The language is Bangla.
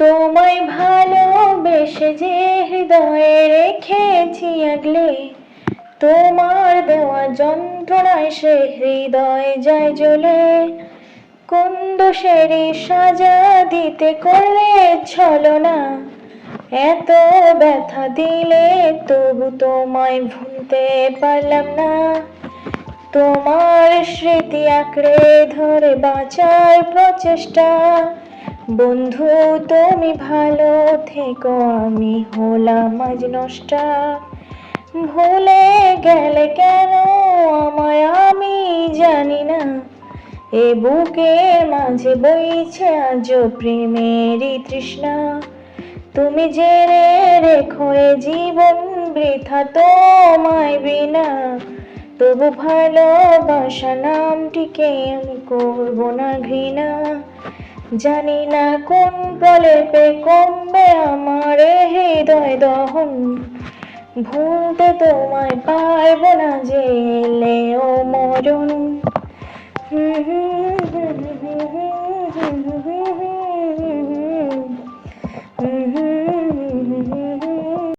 তোমায় ভালোবেসে যে হৃদয়ে রেখেছি আগলে, তোমার দেওয়া যন্ত্রণায় সে হৃদয় যায় জ্বলে। কোন দোষেরই সাজা দিতে করলে ছলনা এত ব্যথা দিলে তবু তোমায় ভুলতে পারলাম না। তোমার স্মৃতি আঁকড়ে ধরে বাঁচার প্রচেষ্টা বন্ধু, তুমি ভালো থেকো, আমি হলাম আজ নষ্টা। ভুলে গেলে কেন, আমায় আমি জানি না। এ বুকে মাঝে বইছে আজ প্রেমেরই তৃষ্ণা। তুমি জেনে রেখো এ জীবন বৃথা তোমায় বিনা। তবু ভালোবাসা নামটিকে আমি করব না ঘৃণা। জানি না কোন পে কমবে আমার হৃদয় দহন ভুলতে তোমায় পারব না জেলে ও মরণ হুম হুম হুম হুম হুম